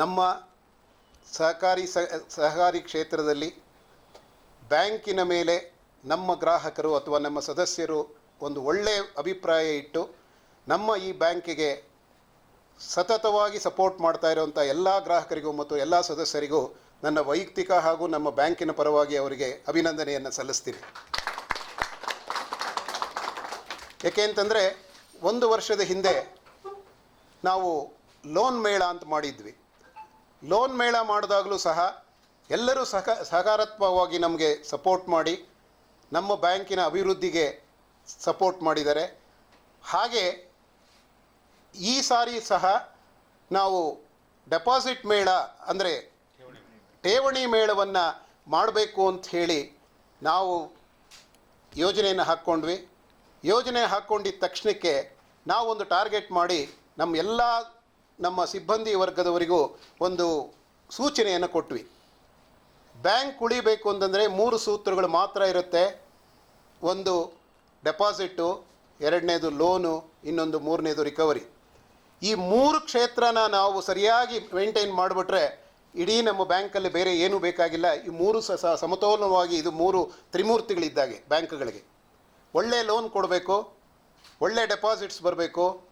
ನಮ್ಮ ಸಹಕಾರಿ ಸಹಕಾರಿ ಕ್ಷೇತ್ರದಲ್ಲಿ ಬ್ಯಾಂಕಿನ ಮೇಲೆ ನಮ್ಮ ಗ್ರಾಹಕರು ಅಥವಾ ನಮ್ಮ ಸದಸ್ಯರು ಒಂದು ಒಳ್ಳೆಯ ಅಭಿಪ್ರಾಯ ಇಟ್ಟು ನಮ್ಮ ಈ ಬ್ಯಾಂಕಿಗೆ ಸತತವಾಗಿ ಸಪೋರ್ಟ್ ಮಾಡ್ತಾ ಇರುವಂಥ ಎಲ್ಲ ಗ್ರಾಹಕರಿಗೂ ಮತ್ತು ಎಲ್ಲ ಸದಸ್ಯರಿಗೂ ನನ್ನ ವೈಯಕ್ತಿಕ ಹಾಗೂ ನಮ್ಮ ಬ್ಯಾಂಕಿನ ಪರವಾಗಿ ಅವರಿಗೆ ಅಭಿನಂದನೆಯನ್ನು ಸಲ್ಲಿಸ್ತೀನಿ. ಏಕೆ ಅಂತಂದರೆ ಒಂದು ವರ್ಷದ ಹಿಂದೆ ನಾವು ಲೋನ್ ಮೇಳ ಅಂತ ಮಾಡಿದ್ವಿ. ಲೋನ್ ಮೇಳ ಮಾಡಿದಾಗಲೂ ಸಹ ಎಲ್ಲರೂ ಸಹ ಸಕಾರಾತ್ಮಕವಾಗಿ ನಮಗೆ ಸಪೋರ್ಟ್ ಮಾಡಿ ನಮ್ಮ ಬ್ಯಾಂಕಿನ ಅಭಿವೃದ್ಧಿಗೆ ಸಪೋರ್ಟ್ ಮಾಡಿದ್ದಾರೆ. ಹಾಗೆ ಈ ಸಾರಿ ಸಹ ನಾವು ಡೆಪಾಸಿಟ್ ಮೇಳ ಅಂದರೆ ಠೇವಣಿ ಮೇಳವನ್ನು ಮಾಡಬೇಕು ಅಂತ ಹೇಳಿ ನಾವು ಯೋಜನೆಯನ್ನು ಹಾಕ್ಕೊಂಡ್ವಿ. ಯೋಜನೆ ಹಾಕ್ಕೊಂಡಿದ್ದ ತಕ್ಷಣಕ್ಕೆ ನಾವು ಒಂದು ಟಾರ್ಗೆಟ್ ಮಾಡಿ ನಮ್ಮ ಎಲ್ಲ ನಮ್ಮ ಸಿಬ್ಬಂದಿ ವರ್ಗದವರಿಗೂ ಒಂದು ಸೂಚನೆಯನ್ನು ಕೊಟ್ವಿ. ಬ್ಯಾಂಕ್ ಉಳಿಬೇಕು ಅಂತಂದರೆ ಮೂರು ಸೂತ್ರಗಳು ಮಾತ್ರ ಇರುತ್ತೆ. ಒಂದು ಡೆಪಾಸಿಟ್ಟು, ಎರಡನೇದು ಲೋನು, ಇನ್ನೊಂದು ಮೂರನೇದು ರಿಕವರಿ. ಈ ಮೂರು ಕ್ಷೇತ್ರನ ನಾವು ಸರಿಯಾಗಿ ಮೇಂಟೈನ್ ಮಾಡಿಬಿಟ್ರೆ ಇಡೀ ನಮ್ಮ ಬ್ಯಾಂಕಲ್ಲಿ ಬೇರೆ ಏನೂ ಬೇಕಾಗಿಲ್ಲ. ಈ ಮೂರು ಸ ಸ- ಸಮತೋಲನವಾಗಿ ಇದು ಮೂರು ತ್ರಿಮೂರ್ತಿಗಳಿದ್ದಾಗೆ ಬ್ಯಾಂಕ್ಗಳಿಗೆ. ಒಳ್ಳೆ ಲೋನ್ ಕೊಡಬೇಕು, ಒಳ್ಳೆ ಡೆಪಾಸಿಟ್ಸ್ ಬರಬೇಕು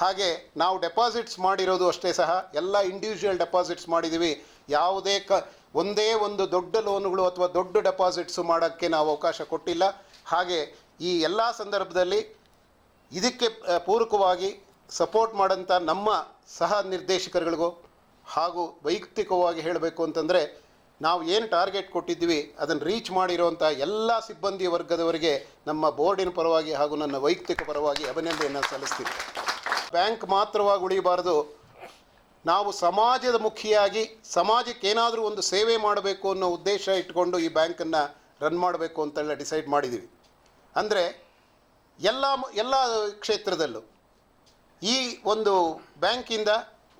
ಹಾಗೆ ನಾವು ಡೆಪಾಸಿಟ್ಸ್ ಮಾಡಿರೋದು ಅಷ್ಟೇ ಸಹ, ಎಲ್ಲ ಇಂಡಿವಿಜುವಲ್ ಡೆಪಾಸಿಟ್ಸ್ ಮಾಡಿದ್ದೀವಿ ಯಾವುದೇ ಕ, ಒಂದೇ ಒಂದು ದೊಡ್ಡ ಲೋನುಗಳು ಅಥವಾ ದೊಡ್ಡ ಡೆಪಾಸಿಟ್ಸು ಮಾಡೋಕ್ಕೆ ನಾವು ಅವಕಾಶ ಕೊಟ್ಟಿಲ್ಲ. ಹಾಗೆ ಈ ಎಲ್ಲ ಸಂದರ್ಭದಲ್ಲಿ ಇದಕ್ಕೆ ಪೂರಕವಾಗಿ ಸಪೋರ್ಟ್ ಮಾಡೋಂಥ ನಮ್ಮ ಸಹ ನಿರ್ದೇಶಕರುಗಳಿಗೂ ಹಾಗೂ ವೈಯಕ್ತಿಕವಾಗಿ ಹೇಳಬೇಕು ಅಂತಂದರೆ, ನಾವು ಏನು ಟಾರ್ಗೆಟ್ ಕೊಟ್ಟಿದ್ದೀವಿ, ಅದನ್ನು ರೀಚ್ ಮಾಡಿರೋವಂಥ ಎಲ್ಲ ಸಿಬ್ಬಂದಿ ವರ್ಗದವರಿಗೆ ನಮ್ಮ ಬೋರ್ಡಿನ ಪರವಾಗಿ ಹಾಗೂ ನನ್ನ ವೈಯಕ್ತಿಕ ಪರವಾಗಿ ಅಭಿನಂದನೆಯನ್ನು ಸಲ್ಲಿಸ್ತೀನಿ. ಬ್ಯಾಂಕ್ ಮಾತ್ರವಾಗಿ ಉಳಿಬಾರ್ದು ನಾವು ಸಮಾಜದ ಮುಖಿಯಾಗಿ ಸಮಾಜಕ್ಕೆ ಏನಾದರೂ ಒಂದು ಸೇವೆ ಮಾಡಬೇಕು ಅನ್ನೋ ಉದ್ದೇಶ ಇಟ್ಕೊಂಡು ಈ ಬ್ಯಾಂಕನ್ನು ರನ್ ಮಾಡಬೇಕು ಅಂತೆಲ್ಲ ಡಿಸೈಡ್ ಮಾಡಿದ್ದೀವಿ ಅಂದರೆ ಎಲ್ಲ ಎಲ್ಲ ಕ್ಷೇತ್ರದಲ್ಲೂ ಈ ಒಂದು ಬ್ಯಾಂಕಿಂದ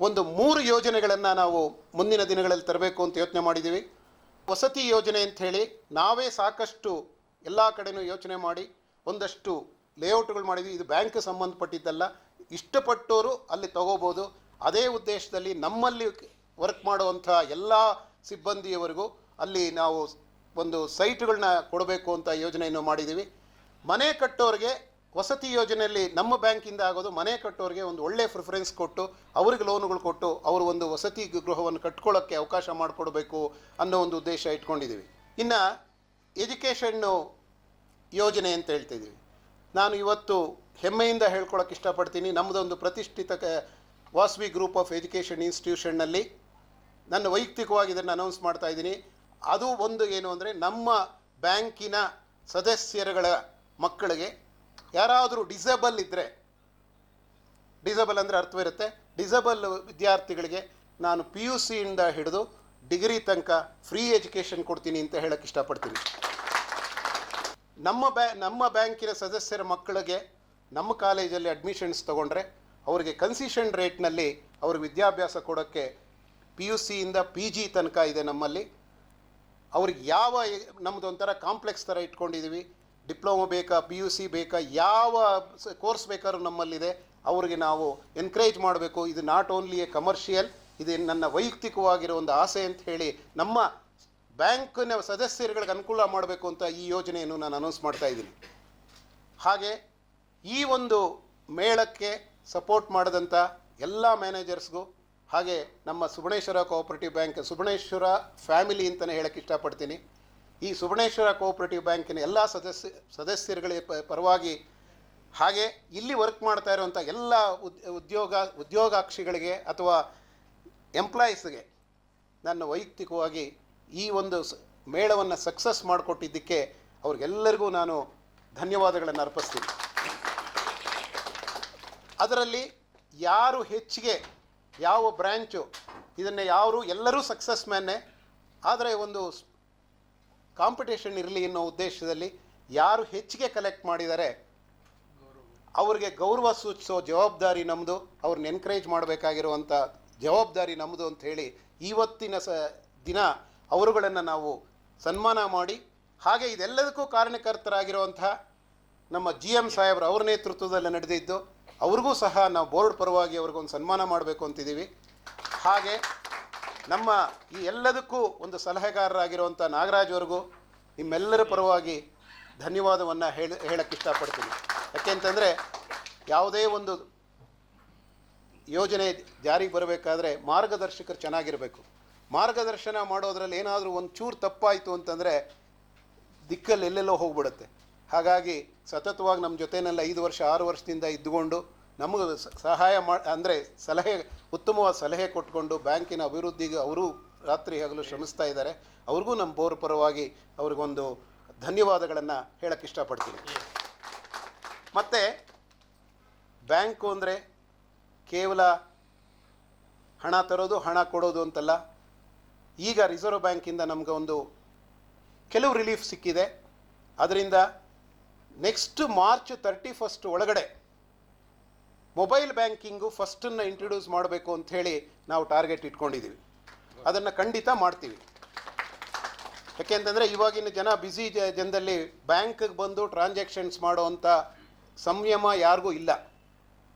ಒಂದು ಮೂರು ಯೋಜನೆಗಳನ್ನು ನಾವು ಮುಂದಿನ ದಿನಗಳಲ್ಲಿ ತರಬೇಕು ಅಂತ ಯೋಚನೆ ಮಾಡಿದ್ದೀವಿ ವಸತಿ ಯೋಜನೆ ಅಂತ ಹೇಳಿ ನಾವೇ ಸಾಕಷ್ಟು ಎಲ್ಲ ಕಡೆಯೂ ಯೋಚನೆ ಮಾಡಿ ಒಂದಷ್ಟು ಲೇಔಟ್ಗಳು ಮಾಡಿದ್ವಿ. ಇದು ಬ್ಯಾಂಕ್ ಸಂಬಂಧಪಟ್ಟಿದ್ದಲ್ಲ. ಇಷ್ಟಪಟ್ಟವರು ಅಲ್ಲಿ ತಗೋಬೋದು. ಅದೇ ಉದ್ದೇಶದಲ್ಲಿ ನಮ್ಮಲ್ಲಿ ವರ್ಕ್ ಮಾಡುವಂಥ ಎಲ್ಲ ಸಿಬ್ಬಂದಿಯವರೆಗೂ ಅಲ್ಲಿ ನಾವು ಒಂದು ಸೈಟ್ಗಳನ್ನ ಕೊಡಬೇಕು ಅಂತ ಯೋಜನೆಯನ್ನು ಮಾಡಿದ್ದೀವಿ. ಮನೆ ಕಟ್ಟೋರಿಗೆ ವಸತಿ ಯೋಜನೆಯಲ್ಲಿ ನಮ್ಮ ಬ್ಯಾಂಕಿಂದ ಆಗೋದು ಮನೆ ಕಟ್ಟೋರಿಗೆ ಒಂದು ಒಳ್ಳೆಯ ಪ್ರಿಫರೆನ್ಸ್ ಕೊಟ್ಟು ಅವ್ರಿಗೆ ಲೋನುಗಳು ಕೊಟ್ಟು ಅವರು ಒಂದು ವಸತಿ ಗೃಹವನ್ನು ಕಟ್ಕೊಳ್ಳೋಕ್ಕೆ ಅವಕಾಶ ಮಾಡಿಕೊಡ್ಬೇಕು ಅನ್ನೋ ಒಂದು ಉದ್ದೇಶ ಇಟ್ಕೊಂಡಿದ್ದೀವಿ. ಇನ್ನು ಎಜುಕೇಷನ್ನು ಯೋಜನೆ ಅಂತ ಹೇಳ್ತಿದ್ದೀವಿ ನಾನು ಇವತ್ತು ಹೆಮ್ಮೆಯಿಂದ ಹೇಳ್ಕೊಳಕ್ಕೆ ಇಷ್ಟಪಡ್ತೀನಿ. ನಮ್ಮದೊಂದು ಪ್ರತಿಷ್ಠಿತ ವಾಸ್ವಿ ಗ್ರೂಪ್ ಆಫ್ ಎಜುಕೇಷನ್ ಇನ್ಸ್ಟಿಟ್ಯೂಷನ್ನಲ್ಲಿ ನನ್ನ ವೈಯಕ್ತಿಕವಾಗಿ ಇದನ್ನು ಅನೌನ್ಸ್ ಮಾಡ್ತಾ ಇದ್ದೀನಿ. ಅದು ಒಂದು ಏನು ಅಂದರೆ ನಮ್ಮ ಬ್ಯಾಂಕಿನ ಸದಸ್ಯರುಗಳ ಮಕ್ಕಳಿಗೆ ಯಾರಾದರೂ ಡಿಸೇಬಲ್ ಇದ್ದರೆ ಡಿಸೇಬಲ್ ಅಂದರೆ ಅರ್ಥವಿರುತ್ತೆ ಡಿಸೇಬಲ್ ವಿದ್ಯಾರ್ಥಿಗಳಿಗೆ ನಾನು ಪಿ ಯು ಸಿಯಿಂದ ಹಿಡಿದು ಡಿಗ್ರಿ ತನಕ ಫ್ರೀ ಎಜುಕೇಷನ್ ಕೊಡ್ತೀನಿ ಅಂತ ಹೇಳಕ್ಕೆ ಇಷ್ಟಪಡ್ತೀನಿ. ನಮ್ಮ ಬ್ಯಾ, ನಮ್ಮ ಬ್ಯಾಂಕಿನ ಸದಸ್ಯರ ಮಕ್ಕಳಿಗೆ ನಮ್ಮ ಕಾಲೇಜಲ್ಲಿ ಅಡ್ಮಿಷನ್ಸ್ ತೊಗೊಂಡ್ರೆ ಅವರಿಗೆ ಕನ್ಸಿಷನ್ ರೇಟ್ನಲ್ಲಿ ಅವ್ರಿಗೆ ವಿದ್ಯಾಭ್ಯಾಸ ಕೊಡೋಕ್ಕೆ ಪಿ ಯು ಸಿಯಿಂದ ಪಿ ಜಿ ತನಕ ಇದೆ ನಮ್ಮಲ್ಲಿ. ಅವ್ರಿಗೆ ಯಾವ ನಮ್ಮದು ಒಂಥರ ಕಾಂಪ್ಲೆಕ್ಸ್ ಥರ ಇಟ್ಕೊಂಡಿದ್ದೀವಿ ಡಿಪ್ಲೊಮೊ ಬೇಕಾ ಪಿ ಯು ಸಿ ಬೇಕಾ, ಯಾವ ಕೋರ್ಸ್ ಬೇಕಾದ್ರೂ ನಮ್ಮಲ್ಲಿದೆ. ಅವ್ರಿಗೆ ನಾವು ಎನ್ಕರೇಜ್ ಮಾಡಬೇಕು. ಇದು ನಾಟ್ ಓನ್ಲಿ ಎ ಕಮರ್ಷಿಯಲ್ ಇದು ನನ್ನ ವೈಯಕ್ತಿಕವಾಗಿರೋ ಒಂದು ಆಸೆ ಅಂತ ಹೇಳಿ ನಮ್ಮ ಬ್ಯಾಂಕಿನ ಸದಸ್ಯರುಗಳಿಗೆ ಅನುಕೂಲ ಮಾಡಬೇಕು ಅಂತ ಈ ಯೋಜನೆಯನ್ನು ನಾನು ಅನೌನ್ಸ್ ಮಾಡ್ತಾ ಇದ್ದೀನಿ. ಹಾಗೆ ಈ ಒಂದು ಮೇಳಕ್ಕೆ ಸಪೋರ್ಟ್ ಮಾಡಿದಂಥ ಎಲ್ಲ ಮ್ಯಾನೇಜರ್ಸ್ಗೂ ಹಾಗೆ ನಮ್ಮ Subaneshwara cooperative bank Subaneshwara family ಅಂತಲೇ ಹೇಳೋಕ್ಕೆ ಇಷ್ಟಪಡ್ತೀನಿ. ಈ ಸುಬಣೇಶ್ವರ ಕೋಆಪರೇಟಿವ್ ಬ್ಯಾಂಕಿನ ಎಲ್ಲ ಸದಸ್ಯ ಸದಸ್ಯರುಗಳಿಗೆ ಪರವಾಗಿ ಹಾಗೆ ಇಲ್ಲಿ ವರ್ಕ್ ಮಾಡ್ತಾ ಇರುವಂಥ ಎಲ್ಲ ಉದ್, ಉದ್ಯೋಗ, ಉದ್ಯೋಗಾಕ್ಷಿಗಳಿಗೆ ಅಥವಾ ಎಂಪ್ಲಾಯೀಸ್ಗೆ ನನ್ನ ವೈಯಕ್ತಿಕವಾಗಿ ಈ ಒಂದು ಮೇಳವನ್ನು ಸಕ್ಸಸ್ ಮಾಡಿಕೊಟ್ಟಿದ್ದಕ್ಕೆ ಅವ್ರಿಗೆಲ್ಲರಿಗೂ ನಾನು ಧನ್ಯವಾದಗಳನ್ನು ಅರ್ಪಿಸ್ತೀನಿ. ಅದರಲ್ಲಿ ಯಾರು ಹೆಚ್ಚಿಗೆ ಯಾವ ಬ್ರ್ಯಾಂಚು ಇದನ್ನು ಯಾರು ಎಲ್ಲರೂ ಸಕ್ಸಸ್ ಮ್ಯಾನ್ನೇ ಆದರೆ ಒಂದು ಕಾಂಪಿಟೇಷನ್ ಇರಲಿ ಅನ್ನೋ ಉದ್ದೇಶದಲ್ಲಿ ಯಾರು ಹೆಚ್ಚಿಗೆ ಕಲೆಕ್ಟ್ ಮಾಡಿದ್ದಾರೆ ಅವ್ರಿಗೆ ಗೌರವ ಸೂಚಿಸೋ ಜವಾಬ್ದಾರಿ ನಮ್ಮದು ಅವ್ರನ್ನ ಎನ್ಕರೇಜ್ ಮಾಡಬೇಕಾಗಿರುವಂಥ ಜವಾಬ್ದಾರಿ ನಮ್ಮದು ಅಂತ ಹೇಳಿ ಇವತ್ತಿನ ಸ, ದಿನ ಅವರುಗಳನ್ನು ನಾವು ಸನ್ಮಾನ ಮಾಡಿ, ಹಾಗೆ ಇದೆಲ್ಲದಕ್ಕೂ ಕಾರಣಕರ್ತರಾಗಿರುವಂತಹ ನಮ್ಮ ಜಿ ಎಂ ಸಾಹೇಬ್ರು ಅವ್ರ ನೇತೃತ್ವದಲ್ಲಿ ನಡೆದಿದ್ದು ಅವ್ರಿಗೂ ಸಹ ನಾವು ಬೋರ್ಡ್ ಪರವಾಗಿ ಅವ್ರಿಗೊಂದು ಸನ್ಮಾನ ಮಾಡಬೇಕು ಅಂತಿದ್ದೀವಿ. ಹಾಗೆ ನಮ್ಮ ಈ ಎಲ್ಲದಕ್ಕೂ ಒಂದು ಸಲಹೆಗಾರರಾಗಿರುವಂಥ ನಾಗರಾಜ್ ಅವ್ರಿಗೂ ನಿಮ್ಮೆಲ್ಲರ ಪರವಾಗಿ ಧನ್ಯವಾದವನ್ನು ಹೇಳಿ ಹೇಳಕ್ಕೆ ಇಷ್ಟಪಡ್ತೀನಿ. ಯಾಕೆಂತಂದರೆ ಯಾವುದೇ ಒಂದು ಯೋಜನೆ ಜಾರಿಗೆ ಬರಬೇಕಾದ್ರೆ ಮಾರ್ಗದರ್ಶಕರು ಚೆನ್ನಾಗಿರಬೇಕು. ಮಾರ್ಗದರ್ಶನ ಮಾಡೋದ್ರಲ್ಲಿ ಏನಾದರೂ ಒಂದು ಚೂರು ತಪ್ಪಾಯಿತು ಅಂತಂದರೆ ದಿಕ್ಕಲ್ಲಿ ಎಲ್ಲೆಲ್ಲೋ ಹೋಗ್ಬಿಡುತ್ತೆ. ಹಾಗಾಗಿ ಸತತವಾಗಿ ನಮ್ಮ ಜೊತೆನೆಲ್ಲ ಐದು ವರ್ಷ, ಆರು ವರ್ಷದಿಂದ ಇದ್ದುಕೊಂಡು ನಮಗೆ ಸಹಾಯ ಮಾ, ಅಂದರೆ ಸಲಹೆ, ಉತ್ತಮವಾದ ಸಲಹೆ ಕೊಟ್ಕೊಂಡು ಬ್ಯಾಂಕಿನ ಅಭಿವೃದ್ಧಿಗೆ ಅವರು ರಾತ್ರಿ ಹಗಲು ಶ್ರಮಿಸ್ತಾ ಇದ್ದಾರೆ. ಅವ್ರಿಗೂ ನಮ್ಮ ಬೋರ್ ಪರವಾಗಿ ಅವ್ರಿಗೊಂದು ಧನ್ಯವಾದಗಳನ್ನು ಹೇಳಕ್ಕೆ ಇಷ್ಟಪಡ್ತೀನಿ. ಮತ್ತು ಬ್ಯಾಂಕು ಅಂದರೆ ಕೇವಲ ಹಣ ತರೋದು, ಹಣ ಕೊಡೋದು ಅಂತಲ್ಲ ಈಗ ರಿಸರ್ವ್ ಬ್ಯಾಂಕಿಂದ ನಮಗೆ ಒಂದು ಕೆಲವು ರಿಲೀಫ್ ಸಿಕ್ಕಿದೆ. ಅದರಿಂದ ನೆಕ್ಸ್ಟ್ ಮಾರ್ಚ್ ತರ್ಟಿ ಫಸ್ಟ್ ಒಳಗಡೆ ಮೊಬೈಲ್ ಬ್ಯಾಂಕಿಂಗು ಫಸ್ಟನ್ನು ಇಂಟ್ರೊಡ್ಯೂಸ್ ಮಾಡಬೇಕು ಅಂತ ಹೇಳಿ ನಾವು ಟಾರ್ಗೆಟ್ ಇಟ್ಕೊಂಡಿದ್ದೀವಿ ಅದನ್ನು ಖಂಡಿತ ಮಾಡ್ತೀವಿ. ಯಾಕೆಂತಂದರೆ ಇವಾಗಿನ ಜನ ಬ್ಯುಸಿ ಜನದಲ್ಲಿ ಬ್ಯಾಂಕ್ಗೆ ಬಂದು ಟ್ರಾನ್ಸಾಕ್ಷನ್ಸ್ ಮಾಡೋವಂಥ ಸಂಯಮ ಯಾರಿಗೂ ಇಲ್ಲ.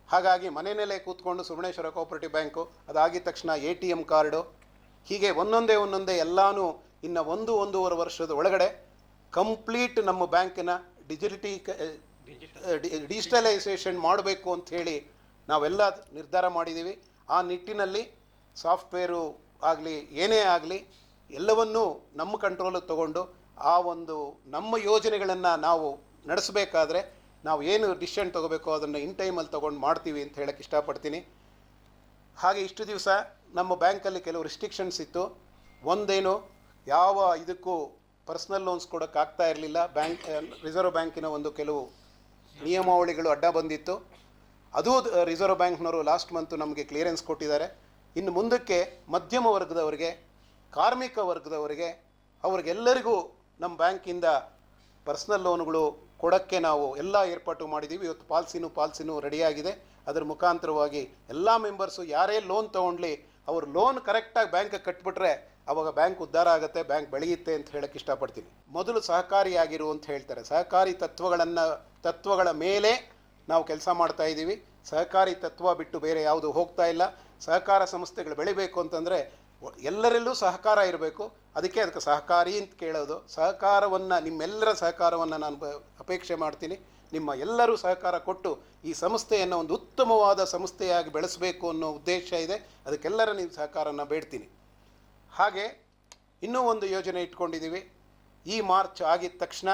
ಹಾಗಾಗಿ ಮನೆಯಲ್ಲೇ ಕೂತ್ಕೊಂಡು ಸುಬ್ರಹ್ಮಣ್ಯೇಶ್ವರ ಕೋಪರೇಟಿವ್ ಬ್ಯಾಂಕು ಅದಾಗಿದ ತಕ್ಷಣ ಎ ಟಿ ಎಂ ಕಾರ್ಡು ಹೀಗೆ ಒಂದೊಂದೇ ಒಂದೊಂದೇ ಎಲ್ಲಾನು ಇನ್ನು ಒಂದು ಒಂದೂವರೆ ವರ್ಷದ ಒಳಗಡೆ ಕಂಪ್ಲೀಟ್ ನಮ್ಮ ಬ್ಯಾಂಕಿನ ಡಿಜಿಟಲಿ. ಡಿಜಿಟಲೈಸೇಷನ್ ಮಾಡಬೇಕು ಅಂಥೇಳಿ ನಾವೆಲ್ಲ ನಿರ್ಧಾರ ಮಾಡಿದ್ದೀವಿ. ಆ ನಿಟ್ಟಿನಲ್ಲಿ ಸಾಫ್ಟ್ವೇರು ಆಗಲಿ ಏನೇ ಆಗಲಿ ಎಲ್ಲವನ್ನೂ ನಮ್ಮ ಕಂಟ್ರೋಲಿಗೆ ತಗೊಂಡು ಆ ಒಂದು ನಮ್ಮ ಯೋಜನೆಗಳನ್ನು ನಾವು ನಡೆಸಬೇಕಾದ್ರೆ ನಾವು ಏನು ಡಿಸಿಷನ್ ತೊಗೋಬೇಕು ಅದನ್ನು ಇನ್ ಟೈಮಲ್ಲಿ ತೊಗೊಂಡು ಮಾಡ್ತೀವಿ ಅಂತ ಹೇಳಕ್ಕೆ ಇಷ್ಟಪಡ್ತೀನಿ. ಹಾಗೆ ಇಷ್ಟು ದಿವಸ ನಮ್ಮ ಬ್ಯಾಂಕಲ್ಲಿ ಕೆಲವು ರಿಸ್ಟ್ರಿಕ್ಷನ್ಸ್ ಇತ್ತು. ಒಂದೇನು, ಯಾವ ಇದಕ್ಕೂ ಪರ್ಸ್ನಲ್ ಲೋನ್ಸ್ ಕೊಡೋಕ್ಕಾಗ್ತಾ ಇರಲಿಲ್ಲ. ಬ್ಯಾಂಕ್ ರಿಸರ್ವ್ ಬ್ಯಾಂಕಿನ ಒಂದು ಕೆಲವು ನಿಯಮಾವಳಿಗಳು ಅಡ್ಡ ಬಂದಿತ್ತು. ಅದು ರಿಸರ್ವ್ ಬ್ಯಾಂಕ್ನವರು ಲಾಸ್ಟ್ ಮಂತು ನಮಗೆ ಕ್ಲಿಯರೆನ್ಸ್ ಕೊಟ್ಟಿದ್ದಾರೆ. ಇನ್ನು ಮುಂದಕ್ಕೆ ಮಧ್ಯಮ ವರ್ಗದವರಿಗೆ, ಕಾರ್ಮಿಕ ವರ್ಗದವರಿಗೆ, ಅವ್ರಿಗೆಲ್ಲರಿಗೂ ನಮ್ಮ ಬ್ಯಾಂಕಿಂದ ಪರ್ಸ್ನಲ್ ಲೋನ್ಗಳು ಕೊಡೋಕ್ಕೆ ನಾವು ಎಲ್ಲ ಏರ್ಪಾಟು ಮಾಡಿದ್ದೀವಿ ಇವತ್ತು ಪಾಲ್ಸಿನೂ ಪಾಲ್ಸಿನೂ ರೆಡಿಯಾಗಿದೆ ಅದರ ಮುಖಾಂತರವಾಗಿ ಎಲ್ಲ ಮೆಂಬರ್ಸು ಯಾರೇ ಲೋನ್ ತೊಗೊಂಡ್ಲಿ ಅವ್ರು ಲೋನ್ ಕರೆಕ್ಟಾಗಿ ಬ್ಯಾಂಕ್ಗೆ ಕಟ್ಬಿಟ್ರೆ ಅವಾಗ ಬ್ಯಾಂಕ್ ಉದ್ಧಾರ ಆಗುತ್ತೆ ಬ್ಯಾಂಕ್ ಬೆಳೆಯುತ್ತೆ ಅಂತ ಹೇಳಕ್ಕೆ ಇಷ್ಟಪಡ್ತೀನಿ. ಮೊದಲು ಸಹಕಾರಿಯಾಗಿರು ಅಂತ ಹೇಳ್ತಾರೆ. ಸಹಕಾರಿ ತತ್ವಗಳನ್ನು, ತತ್ವಗಳ ಮೇಲೆ ನಾವು ಕೆಲಸ ಮಾಡ್ತಾ ಇದ್ದೀವಿ. ಸಹಕಾರಿ ತತ್ವ ಬಿಟ್ಟು ಬೇರೆ ಯಾವುದು ಹೋಗ್ತಾ ಇಲ್ಲ. ಸಹಕಾರ ಸಂಸ್ಥೆಗಳು ಬೆಳಿಬೇಕು ಅಂತಂದರೆ ಎಲ್ಲರಲ್ಲೂ ಸಹಕಾರ ಇರಬೇಕು. ಅದಕ್ಕೆ ಅದಕ್ಕೆ ಸಹಕಾರಿ ಅಂತ ಕೇಳೋದು. ಸಹಕಾರವನ್ನು, ನಿಮ್ಮೆಲ್ಲರ ಸಹಕಾರವನ್ನು ನಾನು ಅಪೇಕ್ಷೆ ಮಾಡ್ತೀನಿ. ನಿಮ್ಮ ಎಲ್ಲರೂ ಸಹಕಾರ ಕೊಟ್ಟು ಈ ಸಂಸ್ಥೆಯನ್ನು ಒಂದು ಉತ್ತಮವಾದ ಸಂಸ್ಥೆಯಾಗಿ ಬೆಳೆಸಬೇಕು ಅನ್ನೋ ಉದ್ದೇಶ ಇದೆ. ಅದಕ್ಕೆಲ್ಲರ ನಿಮ್ಮ ಸಹಕಾರನ ಬೇಡ್ತೀನಿ. ಹಾಗೆ ಇನ್ನೂ ಒಂದು ಯೋಜನೆ ಇಟ್ಕೊಂಡಿದ್ದೀವಿ. ಈ ಮಾರ್ಚ್ ಆಗಿದ ತಕ್ಷಣ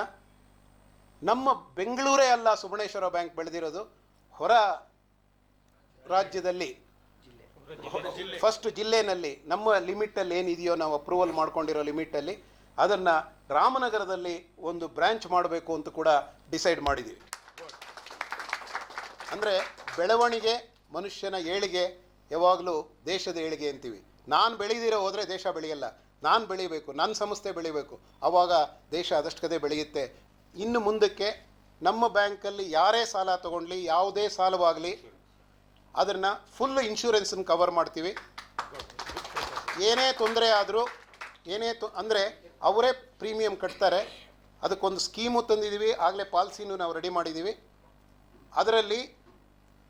ನಮ್ಮ ಬೆಂಗಳೂರೇ ಅಲ್ಲ ಸುಬಣೇಶ್ವರ ಬ್ಯಾಂಕ್ ಬೆಳೆದಿರೋದು. ಹೊರ ರಾಜ್ಯದಲ್ಲಿ ಫಸ್ಟ್ ಜಿಲ್ಲೆನಲ್ಲಿ ನಮ್ಮ ಲಿಮಿಟಲ್ಲಿ ಏನಿದೆಯೋ ನಾವು ಅಪ್ರೂವಲ್ ಮಾಡ್ಕೊಂಡಿರೋ ಲಿಮಿಟಲ್ಲಿ ಅದನ್ನು ರಾಮನಗರದಲ್ಲಿ ಒಂದು ಬ್ರ್ಯಾಂಚ್ ಮಾಡಬೇಕು ಅಂತ ಕೂಡ ಡಿಸೈಡ್ ಮಾಡಿದ್ದೀವಿ. ಅಂದರೆ ಬೆಳವಣಿಗೆ, ಮನುಷ್ಯನ ಏಳಿಗೆ, ಯಾವಾಗಲೂ ದೇಶದ ಏಳಿಗೆ ಅಂತೀವಿ. ನಾನು ಬೆಳೆದಿರೋ ಹೋದರೆ ದೇಶ ಬೆಳೆಯಲ್ಲ. ನಾನು ಬೆಳಿಬೇಕು ನನ್ನ ಸಂಸ್ಥೆ ಬೆಳಿಬೇಕು. ಆವಾಗ ದೇಶ ಅದಷ್ಟೇ ಬೆಳೆಯುತ್ತೆ. ಇನ್ನು ಮುಂದಕ್ಕೆ ನಮ್ಮ ಬ್ಯಾಂಕಲ್ಲಿ ಯಾರೇ ಸಾಲ ತೊಗೊಂಡ್ಲಿ, ಯಾವುದೇ ಸಾಲವಾಗಲಿ, ಅದನ್ನು ಫುಲ್ ಇನ್ಶೂರೆನ್ಸನ್ನು ಕವರ್ ಮಾಡ್ತೀವಿ. ಏನೇ ತೊಂದರೆ ಆದರೂ, ಏನೇ ತೊ ಅಂದರೆ ಅವರೇ ಪ್ರೀಮಿಯಂ ಕಟ್ತಾರೆ. ಅದಕ್ಕೊಂದು ಸ್ಕೀಮು ತಂದಿದ್ದೀವಿ. ಆಗಲೇ ಪಾಲಿಸಿನೂ ನಾವು ರೆಡಿ ಮಾಡಿದ್ದೀವಿ. ಅದರಲ್ಲಿ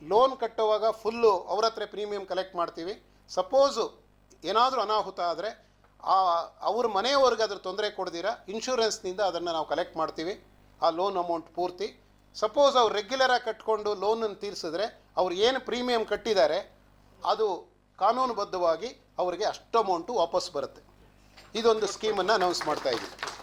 ಲೋನ್ ಕಟ್ಟುವಾಗ ಫುಲ್ಲು ಅವ್ರ ಹತ್ರ ಪ್ರೀಮಿಯಂ ಕಲೆಕ್ಟ್ ಮಾಡ್ತೀವಿ. ಸಪೋಸು ಏನಾದರೂ ಅನಾಹುತ ಆದರೆ ಆ ಅವ್ರ ಮನೆಯವ್ರಿಗೆ ಅದ್ರ ತೊಂದರೆ ಕೊಡ್ದಿರ, ಇನ್ಶೂರೆನ್ಸ್ನಿಂದ ಅದನ್ನು ನಾವು ಕಲೆಕ್ಟ್ ಮಾಡ್ತೀವಿ. ಆ ಲೋನ್ ಅಮೌಂಟ್ ಪೂರ್ತಿ. ಸಪೋಸ್ ಅವ್ರು ರೆಗ್ಯುಲರಾಗಿ ಕಟ್ಕೊಂಡು ಲೋನನ್ನು ತೀರಿಸಿದ್ರೆ ಅವ್ರು ಏನು ಪ್ರೀಮಿಯಂ ಕಟ್ಟಿದ್ದಾರೆ, ಅದು ಕಾನೂನುಬದ್ಧವಾಗಿ ಅವರಿಗೆ ಅಷ್ಟು ಅಮೌಂಟು ವಾಪಸ್ ಬರುತ್ತೆ. ಇದೊಂದು ಸ್ಕೀಮನ್ನು ಅನೌನ್ಸ್ ಮಾಡ್ತಾ ಇದ್ದೀವಿ.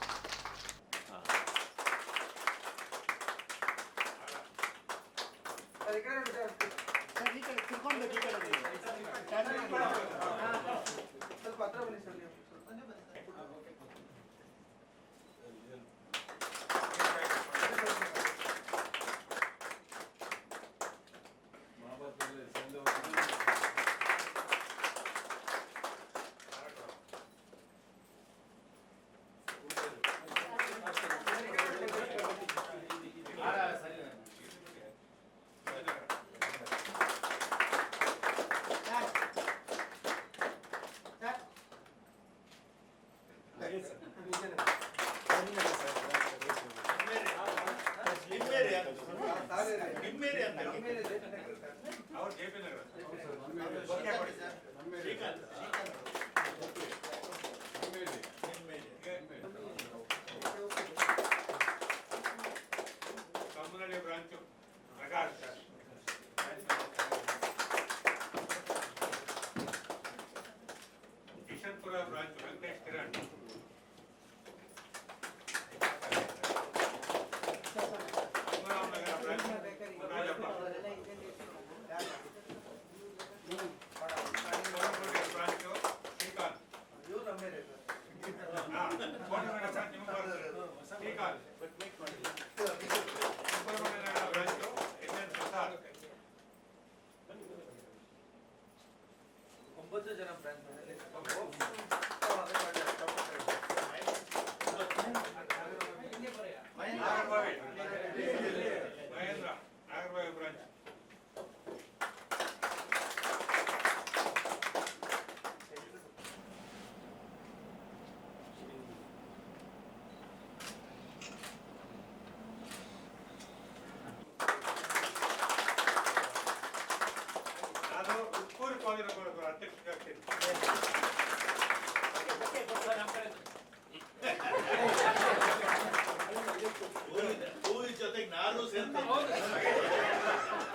बोलते जरा फ्रेंड्स